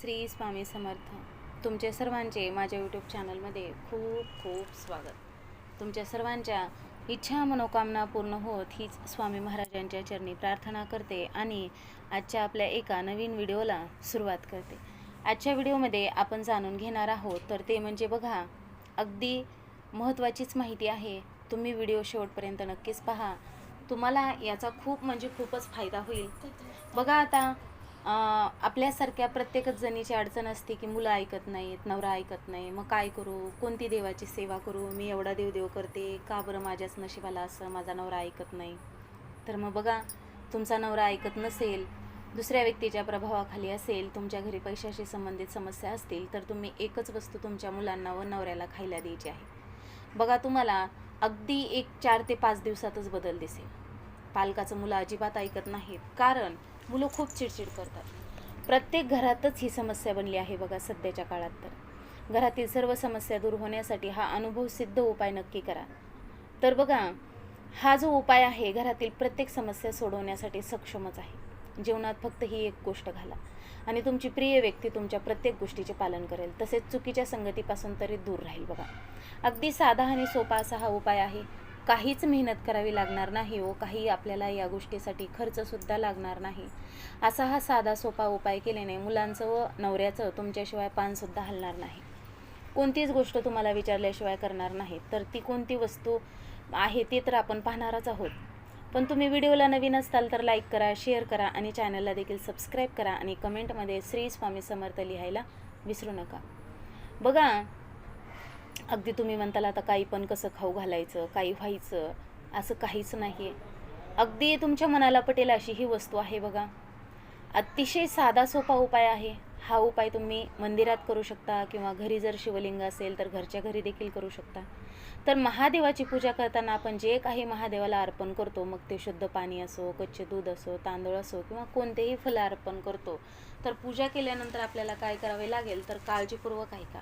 श्री स्वामी समर्थ. तुमचे सर्वांचे माझ्या यूट्यूब चॅनलमध्ये खूप खूप स्वागत. तुमच्या सर्वांच्या इच्छा मनोकामना पूर्ण होत हीच स्वामी महाराजांच्या चरणी प्रार्थना करते आणि आजच्या आपल्या एका नवीन व्हिडिओला सुरुवात करते. आजच्या व्हिडिओमध्ये आपण जाणून घेणार आहोत तर ते म्हणजे बघा अगदी महत्त्वाचीच माहिती आहे. तुम्ही व्हिडिओ शेवटपर्यंत नक्कीच पहा. तुम्हाला याचा खूप म्हणजे खूपच फायदा होईल. बघा आता आपल्यासारख्या प्रत्येकच जणीची अडचण असते की मुलं ऐकत नाहीत नवरा ऐकत नाही. मग काय करू? कोणती देवाची सेवा करू? मी एवढा देवदेव करते. का बरं माझ्याच नशिबाला असं माझा नवरा ऐकत नाही? तर मग बघा तुमचा नवरा ऐकत नसेल दुसऱ्या व्यक्तीच्या प्रभावाखाली असेल तुमच्या घरी पैशाशी संबंधित समस्या असतील तर तुम्ही एकच वस्तू तुमच्या मुलांना व नवऱ्याला खायला द्यायची आहे. बघा तुम्हाला अगदी एक चार ते पाच दिवसातच बदल दिसेल. पालकाचं मुलं अजिबात ऐकत नाहीत. कारण मुलं खूप चिडचिड करतात. प्रत्येक घरातच ही समस्या बनली आहे बघा सध्याच्या काळात तर. घरातील सर्व समस्या दूर होण्यासाठी हा अनुभव सिद्ध उपाय नक्की करा. तर बघा हा जो उपाय आहे घरातील प्रत्येक समस्या सोडवण्यासाठी सक्षमच आहे. जीवनात फक्त ही एक गोष्ट घाला. आणि तुमची प्रिय व्यक्ती तुमच्या प्रत्येक गोष्टीचे पालन करेल. तसेच चुकीच्या संगतीपासून तरी दूर राहील बघा. अगदी साधा आणि सोपा असा हा उपाय आहे. काहीच मेहनत करावी लागणार नाही व काही आपल्याला या गोष्टीसाठी खर्चसुद्धा लागणार नाही. असा हा साधा सोपा उपाय केल्याने मुलांचं व नवऱ्याचं तुमच्याशिवाय पानसुद्धा हलणार नाही. कोणतीच गोष्ट तुम्हाला विचारल्याशिवाय करणार नाही. तर ती कोणती वस्तू आहे ती तर आपण पाहणारच आहोत. पण तुम्ही व्हिडिओला नवीन असताल तर लाईक करा शेअर करा आणि चॅनलला देखील सबस्क्राईब करा आणि कमेंटमध्ये श्री स्वामी समर्थ लिहायला विसरू नका. बघा अगदी तुम्ही म्हणताल आता काही पण कसं खाऊ घालायचं काही व्हायचं असं काहीच नाही. अगदी तुमच्या मनाला पटेल अशी ही वस्तू आहे बघा. अतिशय साधा सोपा उपाय आहे. हा उपाय तुम्ही मंदिरात करू शकता किंवा घरी जर शिवलिंग असेल तर घरच्या घरी देखील करू शकता. तर महादेवाची पूजा करताना आपण जे काही महादेवाला अर्पण करतो मग ते शुद्ध पाणी असो कच्चे दूध असो तांदूळ असो किंवा कोणतेही फलं अर्पण करतो तर पूजा केल्यानंतर आपल्याला काय करावे लागेल? तर काळजीपूर्वक ऐका.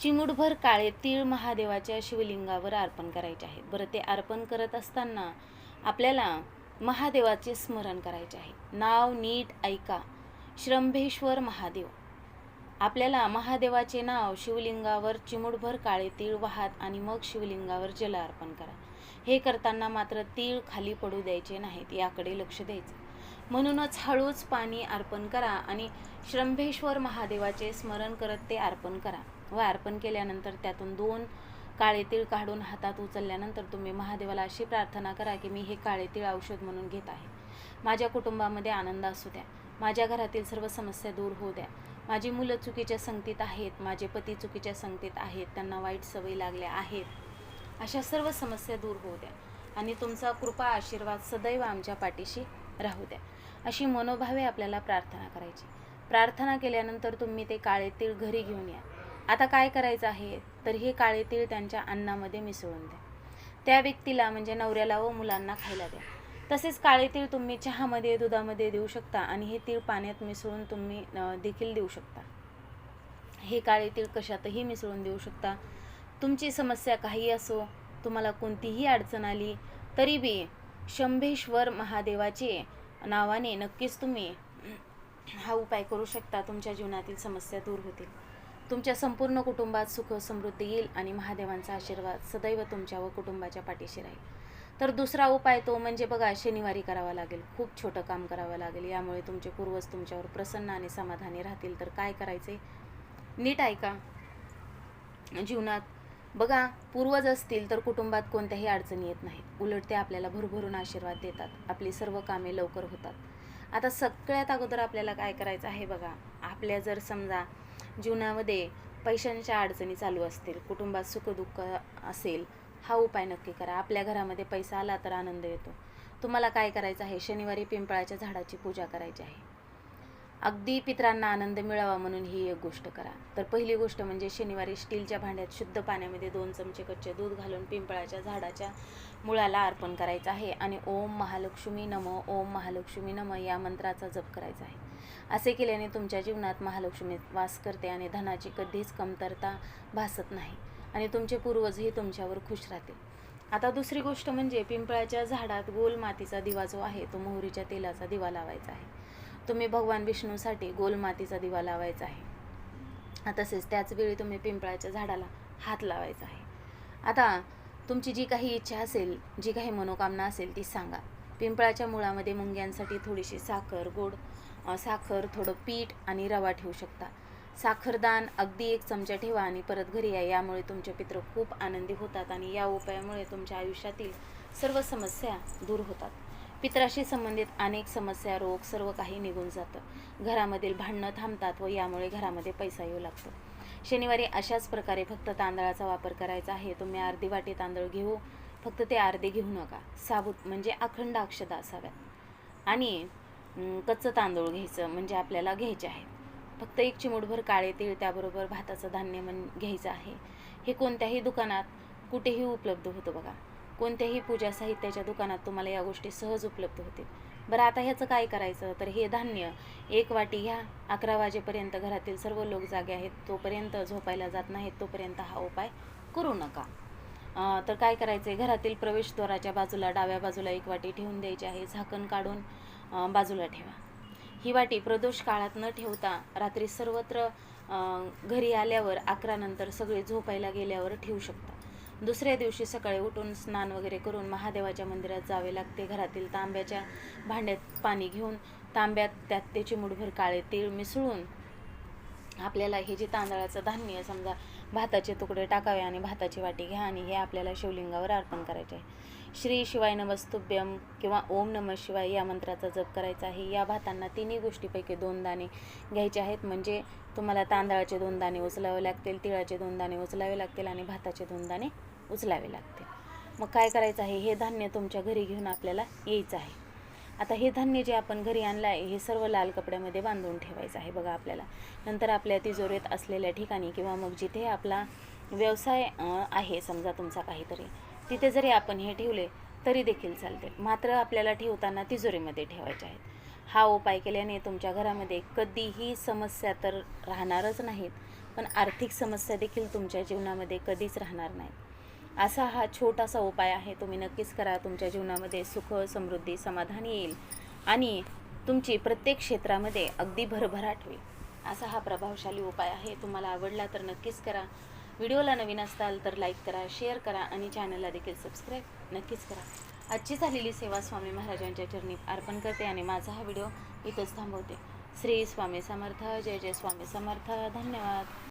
चिमुटभर काळे तीळ महादेवाच्या शिवलिंगावर अर्पण करायचे आहेत. बरं ते अर्पण करत असताना आपल्याला महादेवाचे स्मरण करायचे आहे. नाव नीट ऐका. श्रंभेश्वर महादेव. आपल्याला महादेवाचे नाव शिवलिंगावर चिमूटभर काळे तीळ वाहत आणि मग शिवलिंगावर जल अर्पण करा. हे करताना मात्र तीळ खाली पडू द्यायचे नाहीत याकडे लक्ष द्यायचं. म्हणूनच हळूच पाणी अर्पण करा आणि श्रंभेश्वर महादेवाचे स्मरण करत ते अर्पण करा. व अर्पण केल्यानंतर त्यातून दोन काळे तीळ काढून हातात उचलल्यानंतर तुम्ही महादेवाला अशी प्रार्थना करा की मी हे काळे तीळ औषध म्हणून घेत आहे. माझ्या कुटुंबामध्ये आनंद असू द्या. माझ्या घरातील सर्व समस्या दूर होऊ द्या. माझी मुलं चुकीच्या संगतीत आहेत माझे पती चुकीच्या संगतीत आहेत त्यांना वाईट सवयी लागल्या आहेत. अशा सर्व समस्या दूर होऊ द्या आणि तुमचा कृपा आशीर्वाद सदैव आमच्या पाठीशी राहू द्या. अशी मनोभावे आपल्याला प्रार्थना करायची. प्रार्थना केल्यानंतर तुम्ही ते काळे तीळ घरी घेऊन या. आता काय करायचं आहे? तर हे काळे तीळ त्यांच्या अन्नामध्ये मिसळून द्या. त्या व्यक्तीला म्हणजे नवऱ्याला व मुलांना खायला द्या. तसेच काळे तीळ तुम्ही चहामध्ये दुधामध्ये देऊ शकता आणि हे तीळ पाण्यात मिसळून तुम्ही देखील देऊ शकता. हे काळे तीळ कशातही मिसळून देऊ शकता. तुमची समस्या काही असो तुम्हाला कोणतीही अडचण आली तरी बी शंभेश्वर महादेवाचे नावाने नक्कीच तुम्ही हा उपाय करू शकता. तुमच्या जीवनातील समस्या दूर होतील. तुमच्या संपूर्ण कुटुंबात सुख समृद्धी येईल आणि महादेवांचा आशीर्वाद सदैव तुमच्या व कुटुंबाच्या पाठीशी राहील. तर दुसरा उपाय तो म्हणजे बघा शनिवारी करावा लागेल. खूप छोटं काम करावं लागेल. यामुळे तुमचे पूर्वज तुमच्यावर प्रसन्न आणि समाधानी राहतील. तर काय करायचे नीट ऐका. जीवनात बघा पूर्वज असतील तर कुटुंबात कोणत्याही अडचणी येत नाहीत. उलट ते आपल्याला भरभरून आशीर्वाद देतात. आपली सर्व कामे लवकर होतात. आता सगळ्यात अगोदर आपल्याला काय करायचं आहे बघा? आपल्या जर समजा जीवनामध्ये पैशांच्या अडचणी चालू असतील कुटुंबात सुखदुःख असेल हा उपाय नक्की करा. आपल्या घरामध्ये पैसा आला तर आनंद येतो. तुम्हाला काय करायचं आहे? शनिवारी पिंपळाच्या झाडाची पूजा करायची आहे. अगदी पितरांना आनंद मिळावा म्हणून ही एक गोष्ट करा. तर पहिली गोष्ट म्हणजे शनिवारी स्टीलच्या भांड्यात शुद्ध पाण्यामध्ये दोन चमचे कच्चे दूध घालून पिंपळाच्या झाडाच्या मुळाला अर्पण करायचं आहे. आणि ओम महालक्ष्मी नम ओम महालक्ष्मी नम या मंत्राचा जप करायचा आहे. असे केल्याने तुमच्या जीवनात महालक्ष्मी वास करते आणि धनाची कधीच कमतरता भासत नाही. आणि तुमचे पूर्वजही तुमच्यावर खुश राहतील. आता दुसरी गोष्ट म्हणजे पिंपळाच्या झाडात गोल मातीचा दिवा जो आहे तो मोहरीच्या तेलाचा दिवा लावायचा आहे. तुम्ही भगवान विष्णूसाठी गोल मातीचा दिवा लावायचा आहे. तसेच त्याच वेळी तुम्ही पिंपळाच्या झाडाला हात लावायचा आहे. आता तुमची जी काही इच्छा असेल जी काही मनोकामना असेल ती सांगा. पिंपळाच्या मुळामध्ये मुंग्यांसाठी थोडीशी साखर गोड साखर थोडं पीठ आणि रवा ठेवू शकता. साखरदान अगदी एक चमचा ठेवा आणि परत घरी या. यामुळे तुमचे पित्र खूप आनंदी होतात आणि या उपायामुळे तुमच्या आयुष्यातील सर्व समस्या दूर होतात. पित्राशी संबंधित अनेक समस्या रोग सर्व काही निघून जातं. घरामधील भांडणं थांबतात व यामुळे घरामध्ये पैसा येऊ लागतो. शनिवारी अशाच प्रकारे फक्त तांदळाचा वापर करायचा आहे. तुम्ही अर्धी वाटी तांदूळ घेऊ. फक्त ते अर्धे घेऊ नका. साबूत म्हणजे अखंड अक्षता असाव्यात. आणि कच्चं तांदूळ घ्यायचं म्हणजे आपल्याला घ्यायचे आहे. फक्त एक चिमूटभर काळे तीळ त्याबरोबर भाताचं धान्य म्हण घ्यायचं आहे. हे कोणत्याही दुकानात कुठेही उपलब्ध होतं बघा. कोणत्याही पूजा साहित्याच्या दुकानात तुम्हाला या गोष्टी सहज उपलब्ध होतील. बरं आता ह्याचं काय करायचं? तर हे धान्य एक वाटी घ्या अकरा वाजेपर्यंत घरातील सर्व लोक जागे आहेत. तोपर्यंत झोपायला जात नाहीत तोपर्यंत हा उपाय करू नका. तर काय करायचं आहे घरातील प्रवेशद्वाराच्या बाजूला डाव्या बाजूला एक वाटी ठेवून द्यायची आहे. झाकण काढून बाजूला ठेवा. ही वाटी प्रदोष काळात न ठेवता रात्री सर्वत्र घरी आल्यावर अकरानंतर सगळे झोपायला गेल्यावर ठेवू शकता. दुसऱ्या दिवशी सकाळी उठून स्नान वगैरे करून महादेवाच्या मंदिरात जावे लागते. घरातील तांब्याच्या भांड्यात पाणी घेऊन तांब्यात त्यात ते चिमूटभर काळे तीळ मिसळून आपल्याला हे जे तांदळाचं धान्य समजा भाताचे तुकडे टाकावे आणि भाताची वाटी घ्या आणि हे आपल्याला शिवलिंगावर अर्पण करायचे. आहे श्री शिवाय नमस्तुभ्यम किंवा ओम नम शिवाय या मंत्राचा जप करायचा आहे. या भातांना तिन्ही गोष्टीपैकी दोन दाणे घ्यायचे आहेत. म्हणजे तुम्हाला तांदळाचे दोन दाणे उचलावे लागतील तिळाचे दोन दाणे उचलावे लागतील आणि भाताचे दोन दाणे उचलावे लागतील. मग काय करायचं आहे? हे धान्य तुमच्या घरी घेऊन आपल्याला यायचं आहे. आता हे धान्य जे आपण घरी आणलं आहे हे सर्व लाल कपड्यामध्ये बांधून ठेवायचं आहे बघा आपल्याला. नंतर आपल्या तिजोरीत असलेल्या ठिकाणी किंवा मग जिथे आपला व्यवसाय आहे समजा तुमचा काहीतरी तिथे जरी आपण हे ठेवले तरी देखील चालते. मात्र आपल्याला ठेवताना तिजोरीमध्ये ठेवायचे आहेत. हा उपाय केल्याने तुमच्या घरामध्ये कधीही समस्या तर राहणारच नाहीत पण आर्थिक समस्या देखील तुमच्या जीवनामध्ये कधीच राहणार नाहीत. असा हा छोटासा उपाय आहे. तुम्ही नक्कीच करा. तुमच्या जीवनामध्ये सुख समृद्धी समाधान येईल. आणि तुमची प्रत्येक क्षेत्रामध्ये अगदी भरभराट होईल. असा हा प्रभावशाली उपाय आहे. तुम्हाला आवडला तर नक्कीच करा. व्हिडिओला नवीन असताल तर लाईक करा शेअर करा आणि चॅनलला देखील सबस्क्राईब नक्कीच करा. आजची झालेली सेवा स्वामी महाराजांच्या चरणी अर्पण करते आणि माझा हा व्हिडिओ इथंच थांबवते. श्री स्वामी समर्थ. जय जय स्वामी समर्थ. धन्यवाद.